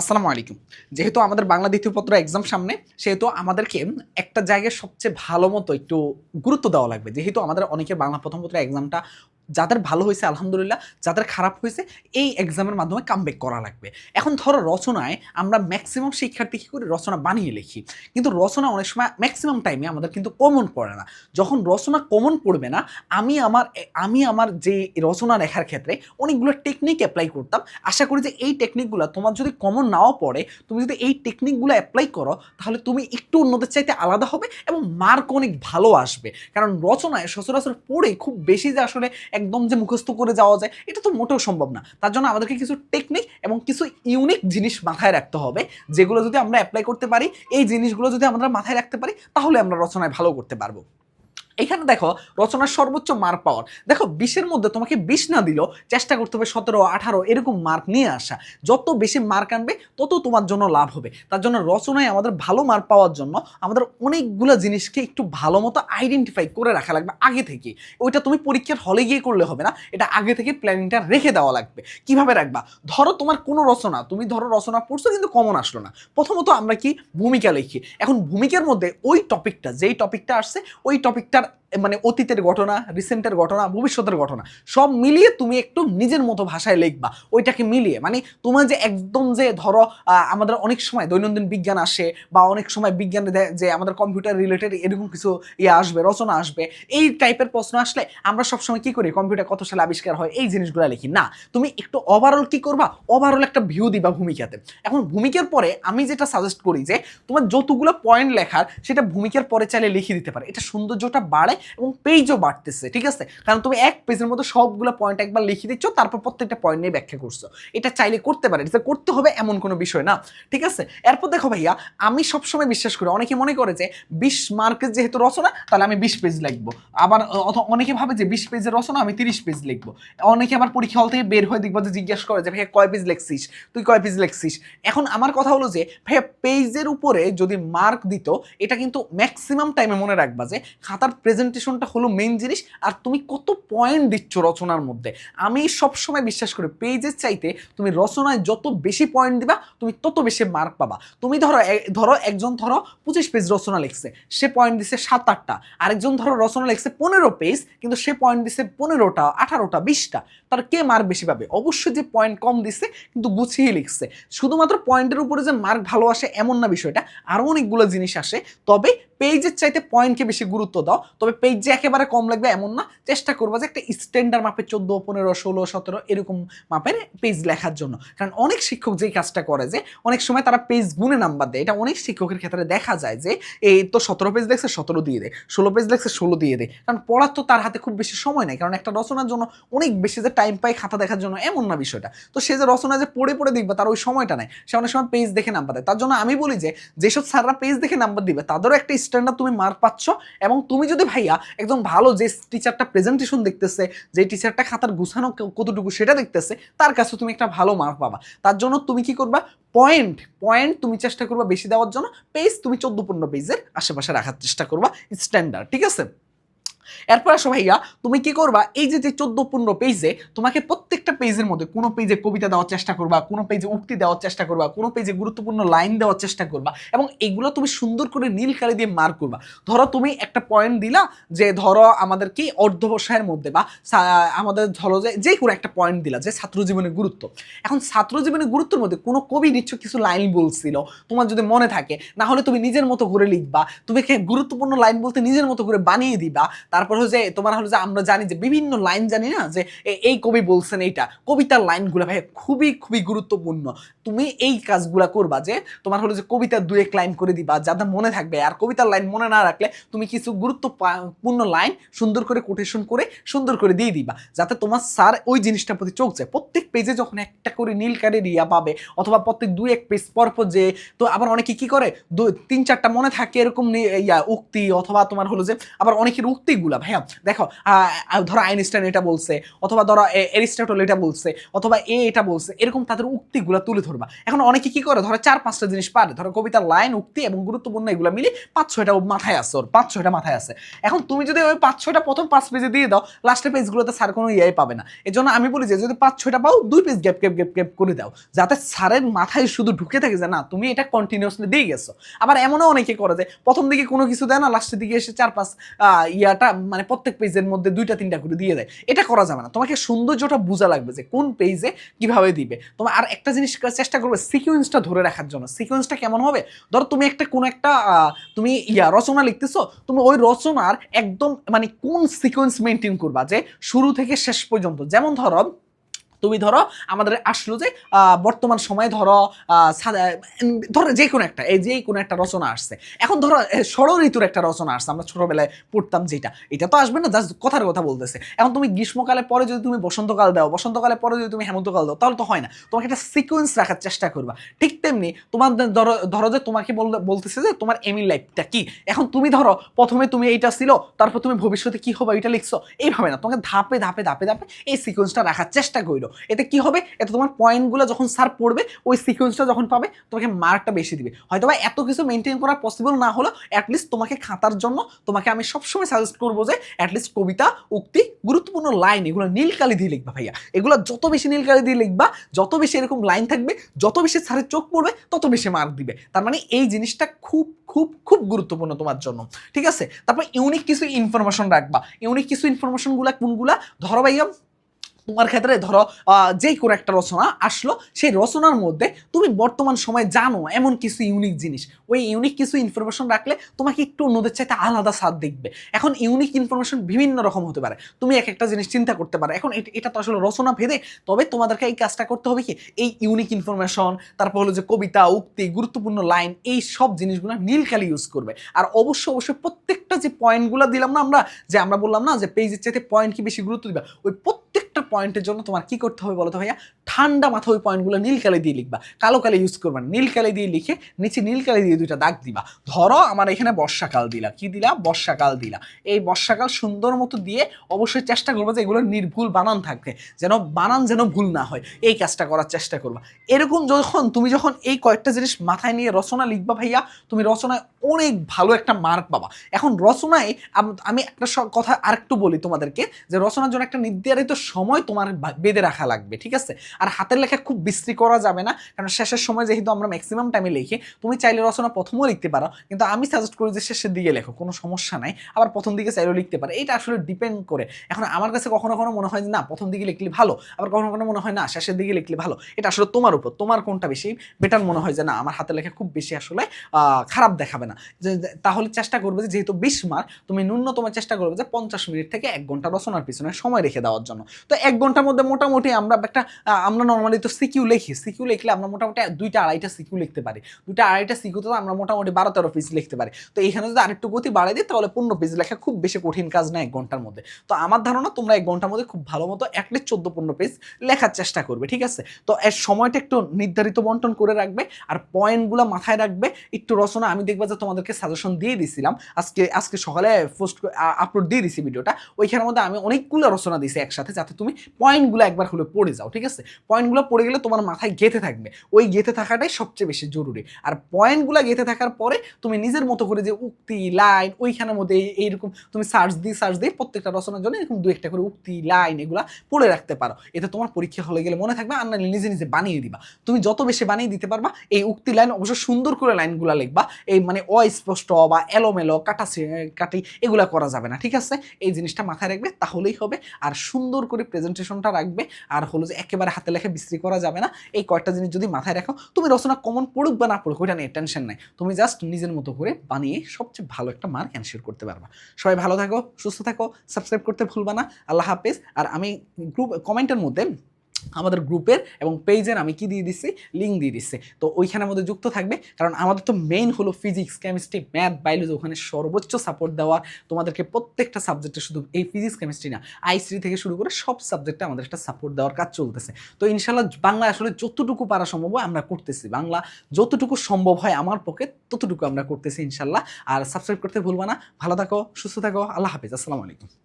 আসসালামু আলাইকুম। যেহেতু আমাদের বাংলা দ্বিতীয় পত্র এক্সাম সামনে, সেহেতু আমাদেরকে একটা জায়গায় সবচেয়ে ভালো মতো একটু গুরুত্ব দেওয়া লাগবে। যেহেতু আমাদের অনেকে বাংলা প্রথম পত্র এক্সামটা যাদের ভালো হয়েছে, আলহামদুলিল্লাহ, যাদের খারাপ হয়েছে, এই এক্সামের মাধ্যমে কামব্যাক করা লাগবে। এখন ধরো রচনায় আমরা ম্যাক্সিমাম শিক্ষার্থী কী করি? রচনা বানিয়ে লিখি। কিন্তু রচনা অনেক সময় ম্যাক্সিমাম টাইমে আমাদের কিন্তু কমন পড়ে না। যখন রচনা কমন পড়বে না, আমি আমার আমি আমার যে রচনা লেখার ক্ষেত্রে অনেকগুলো টেকনিক অ্যাপ্লাই করতাম। আশা করি যে এই টেকনিকগুলো তোমার যদি কমন নাও পড়ে, তুমি যদি এই টেকনিকগুলো অ্যাপ্লাই করো, তাহলে তুমি একটু অন্যদের চাইতে আলাদা হবে এবং মার্ক অনেক ভালো আসবে। কারণ রচনায় সচরাচর পড়ে খুব বেশি যে আসলে একদম যে মুখস্থ করে যাওয়া যায়, এটা তো মোটেও সম্ভব না। তার জন্য আমাদেরকে কিছু টেকনিক এবং কিছু ইউনিক জিনিস মাথায় রাখতে হবে, যেগুলো যদি আমরা অ্যাপ্লাই করতে পারি, এই জিনিসগুলো যদি আমরা মাথায় রাখতে পারি, তাহলে আমরা রচনায় ভালো করতে পারব। এখানে দেখো রচনার সর্বোচ্চ মার্ক পাওয়ার দেখো, বিশের মধ্যে তোমাকে বিশ না দিলেও চেষ্টা করতে হবে সতেরো, আঠারো এরকম মার্ক নিয়ে আসা। যত বেশি মার্ক আনবে, তত তোমার জন্য লাভ হবে। তার জন্য রচনায় আমাদের ভালো মার্ক পাওয়ার জন্য আমাদের অনেকগুলো জিনিসকে একটু ভালো মতো আইডেন্টিফাই করে রাখা লাগবে আগে থেকে। ওইটা তুমি পরীক্ষার হলে গিয়ে করলে হবে না। এটা আগে থেকে প্ল্যানিংটা রেখে দেওয়া লাগবে। কীভাবে রাখবা? ধরো তোমার কোনো রচনা, তুমি ধরো রচনা পড়ছো কিন্তু কমন আসলো না। প্রথমত আমরা কি? ভূমিকা লিখি। এখন ভূমিকার মধ্যে ওই টপিকটা যেই টপিকটা আসছে, ওই টপিকটার মানে অতীতের ঘটনা রিসেন্টের ঘটনা, ভবিষ্যতের ঘটনা, সব মিলিয়ে তুমি একটু নিজের মতো ভাষায় লিখবা। ওইটাকে মিলিয়ে মানে তোমার যে একদম যে ধরো আমাদের অনেক সময় দৈনন্দিন বিজ্ঞান আসে বা অনেক সময় বিজ্ঞানে যে আমাদের কম্পিউটার রিলেটেড এরকম কিছু ইয়ে আসবে, রচনা আসবে, এই টাইপের প্রশ্ন আসলে আমরা সবসময় কি করি? কম্পিউটার কত সালে আবিষ্কার হয়? এই জিনিসগুলো লিখি। না, তুমি একটু ওভারঅল কি করবা? ওভারঅল একটা ভিউ দিবা ভূমিকাতে। এখন ভূমিকার পরে আমি যেটা সাজেস্ট করি যে, তোমার যতগুলো পয়েন্ট লেখার, সেটা ভূমিকার পরে চাইলে লিখে দিতে পারে। এটা সৌন্দর্যটা বাড়ে এবং পেজও বাড়তেছে, ঠিক আছে? কারণ তুমি এক পেজের মধ্যে সবগুলো পয়েন্ট একবার লিখে দিচ্ছ, তারপর প্রত্যেকটা পয়েন্ট নিয়ে ব্যাখ্যা করছ। এটা চাইলে করতে পারে, এটা করতে হবে এমন কোনো বিষয় না, ঠিক আছে? এরপর দেখো ভাইয়া, আমি সবসময় বিশ্বাস করি, অনেকে মনে করে যে বিশ মার্কের যেহেতু রচনা, তাহলে আমি বিশ পেজ লিখব। আবার অনেকে ভাবে যে বিশ পেজের রচনা, আমি তিরিশ পেজ লিখব। অনেকে আবার পরীক্ষা হল থেকে বের হয়ে দেখব যে জিজ্ঞাসা করে যে, ভাইয়া, কয় পেজ লিখছিস? তুই কয় পেজ লিখছিস? এখন আমার কথা হলো যে, ভাইয়া পেজের উপরে যদি মার্ক দিত, এটা কিন্তু ম্যাক্সিমাম টাইমে মনে রাখবা যে, খাতার প্রেজেন্টেশনটা হলো মেইন জিনিস, আর তুমি কত পয়েন্ট দিচ্ছ রচনার মধ্যে। আমি সবসময় বিশ্বাস করি পেজের চাইতে তুমি রচনায় যত বেশি পয়েন্ট দিবা, তুমি তত বেশি মার্ক পাবা। তুমি ধরো ধরো একজন ধরো পঁচিশ পেজ রচনা লিখছে, সে পয়েন্ট দিছে সাত, আটটা। আরেকজন ধরো রচনা লিখছে পনেরো পেজ কিন্তু সে পয়েন্ট দিছে পনেরোটা, আঠারোটা, বিশটা। তার কে মার্ক বেশি পাবে? অবশ্যই যে পয়েন্ট কম দিছে, কিন্তু গুছিয়ে লিখছে। শুধুমাত্র পয়েন্টের উপরে যে মার্ক ভালো আসে, এমন না বিষয়টা। আরও অনেকগুলো জিনিস আসে। তবে পেজের চাইতে পয়েন্টকে বেশি গুরুত্ব দাও। তবে পেজ যে একেবারে কম লাগবে, এমন না। চেষ্টা করবা যে একটা স্ট্যান্ডার্ড মাপে চোদ্দ, পনেরো, ষোলো, সতেরো এরকম মাপের পেজ লেখার জন্য। কারণ অনেক শিক্ষক যেই কাজটা করে যে, অনেক সময় তারা পেজ গুনে নাম্বার দেয়। এটা অনেক শিক্ষকের ক্ষেত্রে দেখা যায় যে এই তো সতেরো পেজ লেখছে, সতেরো দিয়ে দেয় ষোলো পেজ লেখছে, ষোলো দিয়ে দেয় কারণ পড়ার তো তার হাতে খুব বেশি সময় নেই। কারণ একটা রচনার জন্য অনেক বেশি যে টাইম পায় খাতা দেখার জন্য, এমন না বিষয়টা। তো সে যে রচনা যে পড়ে পড়ে দেখবে, তার ওই সময়টা নেই। সে অনেক সময় পেজ দেখে নাম্বার দেয়। তার জন্য আমি বলি যে, যেসব স্যাররা পেজ দেখে নাম্বার দিবে, তাদেরও একটা স্ট্যান্ডার্ড তুমি মার্ক পাচ্ছ এবং তুমি যদি ভাইয়া একদম ভালো যে টিচারটা প্রেজেন্টেশন দেখতেছে, যে টিচারটা খাতার গুছানো কতটুকু সেটা দেখতেছে, তার কাছে তুমি একটা ভালো মার্ক পাবা। তার জন্য তুমি কি করবা? পয়েন্ট পয়েন্ট তুমি চেষ্টা করবা বেশি দেওয়ার জন্য পেজ তুমি চোদ্দ পনেরো পেজের আশেপাশে রাখার চেষ্টা করবা স্ট্যান্ডার্ড ঠিক আছে? এরপর আসো ভাইয়া, তুমি কি করবা? এই যে যে চোদ্দ পনেরো পেজে তোমাকে প্রত্যেকটা পেজের মধ্যে কোনো পেজে কবিতা দেওয়ার চেষ্টা করবা, কোনো পেজে উক্তি দেওয়ার চেষ্টা করবা, কোনো পেজে গুরুত্বপূর্ণ লাইন দেওয়ার চেষ্টা করবা এবং এগুলো তুমি সুন্দর করে নীল কালি দিয়ে মার্ক করবা। ধরো, তুমি একটা পয়েন্ট দিলা যে, ধরো আমাদের কি অর্ধবসায়ের মধ্যে বা আমাদের ধরো যে যে কোনো একটা পয়েন্ট দিলা যে, ছাত্র জীবনের গুরুত্ব। এখন ছাত্র জীবনের গুরুত্বের মধ্যে কোনো কবি নিশ্চয় কিছু লাইন বলছিল, তোমার যদি মনে থাকে না হলে তুমি নিজের মতো করে লিখবা, তুমি গুরুত্বপূর্ণ লাইন বলতে নিজের মতো করে বানিয়ে দিবা তারপর হচ্ছে তোমার হলো যে আমরা জানি যে বিভিন্ন লাইন জানি না যে এই কবি বলছেন এইটা। কবিতার লাইনগুলো ভাই খুবই খুবই গুরুত্বপূর্ণ। তুমি এই কাজগুলা করবা যে তোমার হলো যে কবিতার দু এক লাইন করে দিবা, যাতে মনে থাকবে। আর কবিতার লাইন মনে না রাখলে তুমি কিছু গুরুত্বপূর্ণ লাইন সুন্দর করে কোটেশন করে সুন্দর করে দিয়ে দিবা, যাতে তোমার স্যার ওই জিনিসটার প্রতি চোখ যায়। প্রত্যেক পেজে যখন একটা করে নীল কারের ইয়া পাবে, অথবা প্রত্যেক দুই এক পেজ পর পর যে, তো আবার অনেকে কি করে? তিন চারটা মনে থাকে এরকম ইয়া, উক্তি, অথবা তোমার হলো যে আবার অনেকের উক্তি উক্তিগুলা ভাইয়া, দেখো ধরো আইনস্টাইন এটা বলছে, অথবা ধরো এরিস্টটল এটা বলছে, অথবা এ এটা বলছে, এরকম তাদের উক্তিগুলা তুলে ধরবা। এখন অনেকে কি করে? ধরো চার, পাঁচটা জিনিস পারে। ধরো কবিতার লাইন, উক্তি এবং গুরুত্বপূর্ণ এগুলো মিলে পাঁচ, ছয়টা মাথায় আছে ওর, পাঁচ, ছয়টা মাথায় আছে। এখন তুমি যদি ওই পাঁচ, ছয়টা প্রথম পাঁচ পেজে দিয়ে দাও, লাস্টের পেজগুলোতে স্যার কোনো ইয়ে পাবে না। এই জন্য আমি বলি যে, যদি পাঁচ, ছয়টা পাও, দুই page gap gap gap gap করে দাও, যাতে স্যারের মাথায় শুধু ঢুকে থাকে যে, না, তুমি এটা কন্টিনিউসলি দিয়ে গেছো। আবার এমনও অনেকে করে যে, প্রথম দিকে কোনো কিছু দেয় না, লাস্টের দিকে এসে চার, পাঁচ ইয়াটা মানে প্রত্যেক পেজের মধ্যে দুইটা, তিনটা করে দিয়ে দেয়। এটা করা যাবে না। তোমাকে সৌন্দর্যটা বোঝা লাগবে যে কোন পেজে কীভাবে দিবে। তোমার আর একটা জিনিস চেষ্টা করবে সিকুয়েন্সটা ধরে রাখার জন্য। সিকুয়েন্সটা কেমন হবে? ধরো তুমি একটা, কোন একটা তুমি ইয়া, রচনা লিখতেছো। তুমি ওই রচনার একদম মানে কোন সিকোয়েন্স মেনটেন করবা? যে শুরু থেকে শেষ পর্যন্ত। যেমন ধরো তুমি ধরো আমাদের আসলো যে বর্তমান সময়ে ধরো ধরো যে কোনো একটা, এই যে কোনো একটা রচনা আসছে। এখন ধরো ষড় ঋতুর একটা রচনা আসছে, আমরা ছোটবেলায় পড়তাম যেটা। এটা তো আসবে না জাস্ট কথার কথা বলতেছে। এখন তুমি গ্রীষ্মকালে পরে যদি তুমি বসন্তকাল দাও, বসন্তকালে পরে যদি তুমি হেমন্তকাল দাও, তাহলে তো হয় না। তোমাকে একটা সিকোয়েন্স রাখার চেষ্টা করবা। ঠিক তেমনি তোমার ধরো ধরো যে তোমাকে বল- বলতেছে যে, তোমার এমিল লাইফটা কি? এখন তুমি ধরো, প্রথমে তুমি এইটা ছিল, তারপর তুমি ভবিষ্যতে কি হবে এটা লিখছো। এইভাবে না, তোমাকে ধাপে ধাপে ধাপে ধাপে এই সিকোয়েন্সটা রাখার চেষ্টা করো এতে কি হবে? এতে তোমার পয়েন্টগুলো যখন স্যার পড়বে, ওই সিকোয়েন্সটা যখন পাবে, তোমাকে মার্কটা বেশি দিবে। হয়তো বা এত কিছু মেনটেন করা পসিবল না হলো অ্যাটলিস্ট তোমাকে খাতার জন্য, তোমাকে আমি সবসময় সাজেস্ট করব যে অ্যাটলিস্ট কবিতা, উক্তি, গুরুত্বপূর্ণ লাইন এগুলো নীল কালি দিয়ে লিখবা ভাইয়া। এগুলো যত বেশি নীলকালি দিয়ে লিখবা, যত বেশি এরকম লাইন থাকবে, যত বেশি স্যারের চোখ পড়বে, তত বেশি মার্ক দিবে। তার মানে এই জিনিসটা খুব খুব খুব গুরুত্বপূর্ণ তোমার জন্য। ঠিক আছে? তারপর ইউনিক কিছু ইনফরমেশন রাখবা। ইউনিক কিছু ইনফরমেশনগুলা কোনগুলা? ধরো ভাইয়া তোমার ক্ষেত্রে ধরো যেই কোনো একটা রচনা আসলো, সেই রচনার মধ্যে তুমি বর্তমান সময়ে জানো এমন কিছু ইউনিক জিনিস। ওই ইউনিক কিছু ইনফরমেশন রাখলে তোমাকে একটু অন্যদের চাইতে আলাদা স্বাদ দেখবে। এখন ইউনিক ইনফরমেশন বিভিন্ন রকম হতে পারে। তুমি এক একটা জিনিস চিন্তা করতে পারো। এখন এট- তো আসলে রচনা ভেদে, তবে তোমাদেরকে এই কাজটা করতে হবে কি? এই ইউনিক ইনফরমেশন তারপর হলো যে কবিতা, উক্তি, গুরুত্বপূর্ণ লাইন এই সব জিনিসগুলো নীলকালি ইউজ করবে। আর অবশ্যই অবশ্যই প্রত্যেকটা যে পয়েন্টগুলো দিলাম না আমরা, যে আমরা বললাম না যে পেজের চাইতে পয়েন্ট কি বেশি গুরুত্ব দিবা, ওই প্রত্যেকটা পয়েন্টের জন্য তোমার কি করতে হবে বলো তো ভাইয়া? ঠান্ডা মাথা ওই পয়েন্টগুলো নীল কালি দিয়ে লিখবা, কালো কালি ইউজ করবা। নীল কালি দিয়ে লিখে নিচে নীল কালি দিয়ে দুইটা দাগ দিবা। ধরো আমার এখানে বর্ষাকাল দিলা, কি দিলা? বর্ষাকাল দিলা। এই বর্ষাকাল সুন্দর মতো দিয়ে অবশ্যই চেষ্টা করব যে এগুলো নির্ভুল বানান থাকবে যেন বানান যেন ভুল না হয়, এই কাজটা করার চেষ্টা করবা। এরকম যখন, তুমি যখন এই কয়েকটা জিনিস মাথায় নিয়ে রচনা লিখবা ভাইয়া, তুমি রচনায় অনেক ভালো একটা মার্ক পাবা। এখন রচনায় আমি একটা কথা আরেকটু বলি তোমাদেরকে, যে রচনার জন্য একটা নির্ধারিত সময় তোমার বেঁধে রাখা লাগবে, ঠিক আছে? আর হাতের লেখা খুব বিশ্রী করা যাবে না, কারণ শেষের সময় যেহেতু আমরা ম্যাক্সিমাম টাইমে লিখি, তুমি চাইলে রচনা প্রথমেও লিখতে পারো, কিন্তু আমি সাজেস্ট করি যে শেষের দিকে লেখো, কোনো সমস্যা নাই, আবার প্রথম দিকে চাইলেও লিখতে পারে এটা আসলে ডিপেন্ড করে। এখন আমার কাছে কখনো কখনো মনে হয় না, প্রথম দিকে লিখলে ভালো, আবার কখনো কখনো মনে হয় না, শেষের দিকে লিখলে ভালো, এটা আসলে তোমার উপর, তোমার কোনটা বেশি বেটার মনে হয় যে না, আমার হাতের লেখা খুব বেশি আসলে খারাপ দেখাবে না। তাহলে চেষ্টা করবে যে যেহেতু বিশ মার্ক তুমি ন্যূনতম চেষ্টা করবে যে পঞ্চাশ মিনিট থেকে এক ঘণ্টা রচনার পিছনে সময় রেখে দেওয়ার জন্য। তো এক ঘণ্টার মধ্যে মোটামুটি আমরা একটা আমরা নর্মালি তো সিকিউ লিখি। সিকিউ লিখলে আমরা মোটামুটি দুইটা আড়াইটা সিকিউ লিখতে পারি। দুইটা আড়াইটা সিকিউতে আমরা মোটামুটি বারো তেরো পিস লিখতে পারি। তো এখানে যদি আরেকটু গতি বাড়াই দিই, তাহলে পনেরো পেজ লেখা খুব বেশি কঠিন কাজ না এক ঘণ্টার মধ্যে। তো আমার ধারণা তোমরা এক ঘণ্টার মধ্যে খুব ভালো মতো অ্যাটলিস্ট চোদ্দ পনেরো পেজ লেখার চেষ্টা করবে, ঠিক আছে? তো এর সময়টা একটু নির্ধারিত বন্টন করে রাখবে আর পয়েন্টগুলো মাথায় রাখবে। একটু রচনা, আমি দেখবা যে তোমাদেরকে সাজেশন দিয়ে দিছিলাম। আজকে আজকে সকালে পোস্ট আপলোড দিয়ে দিছি ভিডিওটা ওইখানের মধ্যে আমি অনেকগুলো রচনা দিয়েছি একসাথে, যাতে তুমি পয়েন্টগুলো একবার হলে পড়ে যাও, ঠিক আছে? পয়েন্টগুলো পড়ে গেলে তোমার মাথায় গেঁথে থাকবে। ওই গেঁথে থাকাটাই সবচেয়ে বেশি জরুরি। আর পয়েন্টগুলো গেঁথে থাকার পরে তুমি নিজের মতো করে যে উক্তি লাইন ওইখানের মধ্যে এইরকম তুমি সার্চ দিয়ে সার্চ দিয়ে প্রত্যেকটা রচনার জন্য এরকম দু একটা করে উক্তি লাইন এগুলা পড়ে রাখতে পারো। এতে তোমার পরীক্ষা হলে গেলে মনে থাকবে আর নিজে নিজে বানিয়ে দিবা। তুমি যত বেশি বানিয়ে দিতে পারবা, এই উক্তি লাইন অবশ্য সুন্দর করে লাইনগুলো লিখবা। এই মানে অস্পষ্ট বা এলোমেলো, কাটা কাটি এগুলা করা যাবে না, ঠিক আছে? এই জিনিসটা মাথায় রাখবে, তাহলেই হবে। আর সুন্দর করে প্রেজেন্টেশনটা রাখবে। আর হলো যে একেবারে হাতে লেখা বিশ্রী করা যাবে না। এই কয়েকটা জিনিস যদি মাথায় রাখো, তুমি রচনা কমন পড়ুক বা না পড়ুক, ওইটা নিয়ে টেনশন নাই। তুমি জাস্ট নিজের মতো করে বানিয়ে সবচেয়ে ভালো একটা মার্ক অ্যানসিওর করতে পারবা। সবাই ভালো থাকো, সুস্থ থাকো সাবস্ক্রাইব করতে ভুলবা না। আল্লাহ হাফেজ। আর আমি গ্রুপ কমেন্টের মধ্যে আমাদের গ্রুপের এবং পেজের আমি কি দিয়ে দিচ্ছি লিঙ্ক দিয়ে দিচ্ছি তো ওইখানের মধ্যে যুক্ত থাকবে। কারণ আমাদের তো মেইন হলো ফিজিক্স কেমিস্ট্রি ম্যাথ বায়োলজি ওখানে সর্বোচ্চ সাপোর্ট দেওয়া তোমাদেরকে প্রত্যেকটা সাবজেক্টে শুধু এই ফিজিক্স কেমিস্ট্রি না আইসিটি থেকে শুরু করে সব সাবজেক্টে আমাদের একটা সাপোর্ট দেওয়ার কাজ চলতেছে। তো ইনশাল্লাহ বাংলা আসলে যতটুকু পারা সম্ভব হয় আমরা করতেছি। বাংলা যতটুকু সম্ভব হয় আমার পক্ষে ততটুকু আমরা করতেছি ইনশাল্লাহ আর সাবস্ক্রাইব করতে ভুলবা না। ভালো থাকো, সুস্থ থাকো। আল্লাহ হাফিজ। আসসালামু আলাইকুম।